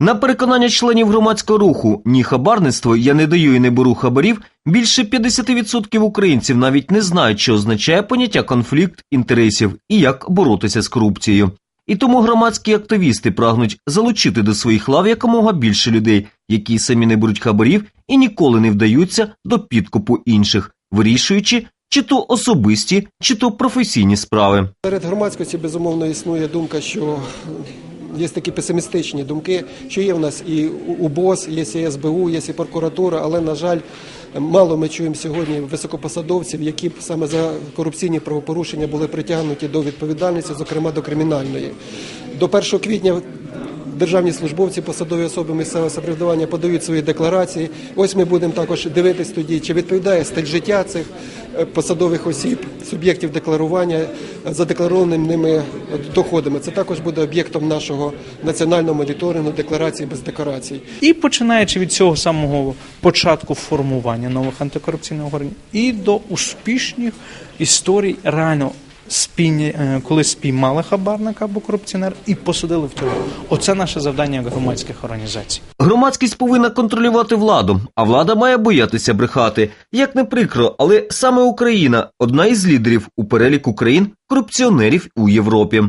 На переконання членів громадського руху ні хабарництво, я не даю і не беру хабарів. Більше 50% українців навіть не знають, що означає поняття конфлікт інтересів і як боротися з корупцією. І тому громадські активісти прагнуть залучити до своїх лав якомога більше людей, які самі не беруть хабарів і ніколи не вдаються до підкупу інших, вирішуючи чи то особисті, чи то професійні справи. Серед громадськості безумовно існує думка, що є такі песимістичні думки, що є в нас і УБОС, є і СБУ, є і прокуратура, але на жаль, мало ми чуємо сьогодні високопосадовців, які б саме за корупційні правопорушення були притягнуті до відповідальності, зокрема до кримінальної. До 1 квітня державні службовці, посадові особи місцевого самоврядування подають свої декларації. Ось ми будемо також дивитись тоді, чи відповідає стиль життя цих е, посадових осіб, суб'єктів декларування е, задекларованими ними доходами. Це також буде об'єктом нашого національного моніторингу декларації без декларацій. І починаючи від цього самого початку формування нових антикорупційних органів і до успішних історій реально спійні, е, коли спіймали хабарника або корупціонера і посадили в тюрму. Оце наше завдання як громадських організацій. Громадськість повинна контролювати владу, а влада має боятися брехати. Як не прикро, але саме Україна одна із лідерів у переліку країн корупціонерів у Європі.